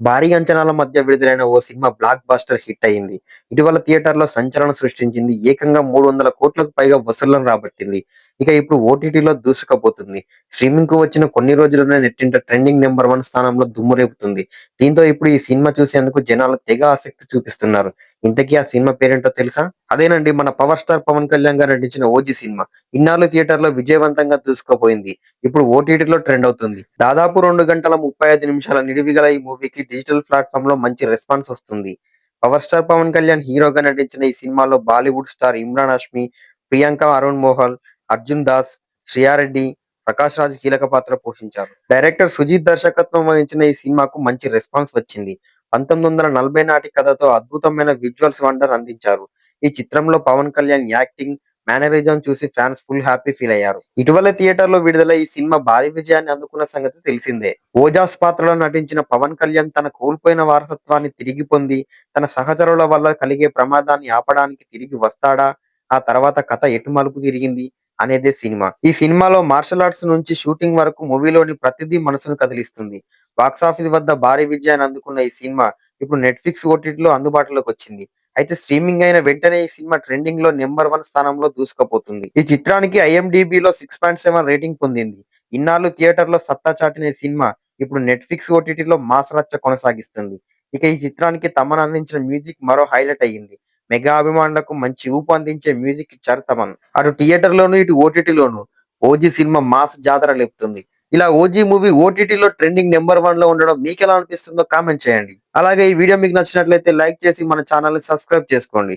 భారీ అంచనాల మధ్య విడుదలైన ఓ సినిమా బ్లాక్ బస్టర్ హిట్ అయింది ఇటీవల థియేటర్లో సంచలనం సృష్టించింది. ఏకంగా మూడు వందల కోట్లకు పైగా వసూళ్ళను రాబట్టింది. ఇక ఇప్పుడు ఓటీటీలో దూసుకుపోతుంది. స్ట్రీమింగ్కు వచ్చిన కొన్ని రోజుల్లోనే నెట్టింట ట్రెండింగ్ నెంబర్ వన్ స్థానంలో దుమ్మురేపుతుంది దీంతో ఇప్పుడు ఈ సినిమా చూసేందుకు జనాలు తెగ ఆసక్తి చూపిస్తున్నారు. ఇంతకీ ఆ సినిమా పేరేంటో తెలుసా? అదేనండి మన పవర్ స్టార్ పవన్ కళ్యాణ్ గారు నటించిన ఓజీ సినిమా. ఇన్నాళ్ళు థియేటర్లో విజయవంతంగా దూసుకుపోయింది. ఇప్పుడు ఓటీటీలో ట్రెండ్ అవుతుంది. దాదాపు రెండు గంటల ముప్పై ఐదు నిమిషాల నిడివిగల ఈ మూవీకి డిజిటల్ ప్లాట్ఫామ్లో మంచి రెస్పాన్స్ వస్తుంది. పవర్ స్టార్ పవన్ కళ్యాణ్ హీరోగా నటించిన ఈ సినిమాలో బాలీవుడ్ స్టార్ ఇమ్రాన్ హష్మి ప్రియాంక అరుణ్ మోహన్ అర్జున్ దాస్ శ్రియారెడ్డి ప్రకాష్ రాజ్ కీలక పాత్ర పోషించారు. డైరెక్టర్ సుజీత్ దర్శకత్వం వహించిన ఈ సినిమాకు మంచి రెస్పాన్స్ వచ్చింది. పంతొమ్మిది వందల నలభై నాటి కథతో అద్భుతమైన విజువల్స్ వండర్ అందించారు. ఈ చిత్రంలో పవన్ కళ్యాణ్ యాక్టింగ్ మేనరిజం చూసి ఫ్యాన్స్ ఫుల్ హ్యాపీ ఫీల్ అయ్యారు. ఇటీవల థియేటర్లో విడుదల ఈ సినిమా భారీ విజయాన్ని అందుకున్న సంగతి తెలిసిందే. ఓజాస్ పాత్రలో నటించిన పవన్ కళ్యాణ్ తన కోల్పోయిన వారసత్వాన్ని తిరిగి పొంది తన సహచరుల వల్ల కలిగే ప్రమాదాన్ని ఆపడానికి తిరిగి వస్తాడా? ఆ తర్వాత కథ ఎటు మలుపు తిరిగింది? అనేది సినిమా. ఈ సినిమాలో మార్షల్ ఆర్ట్స్ నుంచి షూటింగ్ వరకు మూవీలోని ప్రతిదీ మనసును కదిలిస్తుంది. బాక్సాఫీస్ వద్ద భారీ విజయాన్ని అందుకున్న ఈ సినిమా ఇప్పుడు నెట్ఫ్లిక్స్ ఓటీటీలో అందుబాటులోకి వచ్చింది. అయితే స్ట్రీమింగ్ అయిన వెంటనే ఈ సినిమా ట్రెండింగ్లో నెంబర్ వన్ స్థానంలో దూసుకుపోతుంది. ఈ చిత్రానికి ఐఎండిబిలో లో సిక్స్ పాయింట్ సెవెన్ రేటింగ్ పొందింది. ఇన్నాళ్ళు థియేటర్లో సత్తా చాటిన సినిమా ఇప్పుడు నెట్ఫ్లిక్స్ ఓటీటీలో మాస్ రచ్చ కొనసాగిస్తుంది. ఇక ఈ చిత్రానికి తమను అందించిన మ్యూజిక్ మరో హైలైట్ అయ్యింది. మెగా అభిమానులకు మంచి ఊపు అందించే మ్యూజిక్ ఇచ్చారు తమన్ అటు థియేటర్ లోను ఇటు ఓటీటీలోను ఓజీ సినిమా మాస్ జాతర లేపుతుంది. ఇలా ఓజీ మూవీ ఓటీటీలో ట్రెండింగ్ నెంబర్ వన్లో ఉండడం మీకు ఎలా అనిపిస్తుందో కామెంట్ చేయండి. అలాగే ఈ వీడియో మీకు నచ్చినట్లయితే లైక్ చేసి మన ఛానల్ సబ్స్క్రైబ్ చేసుకోండి.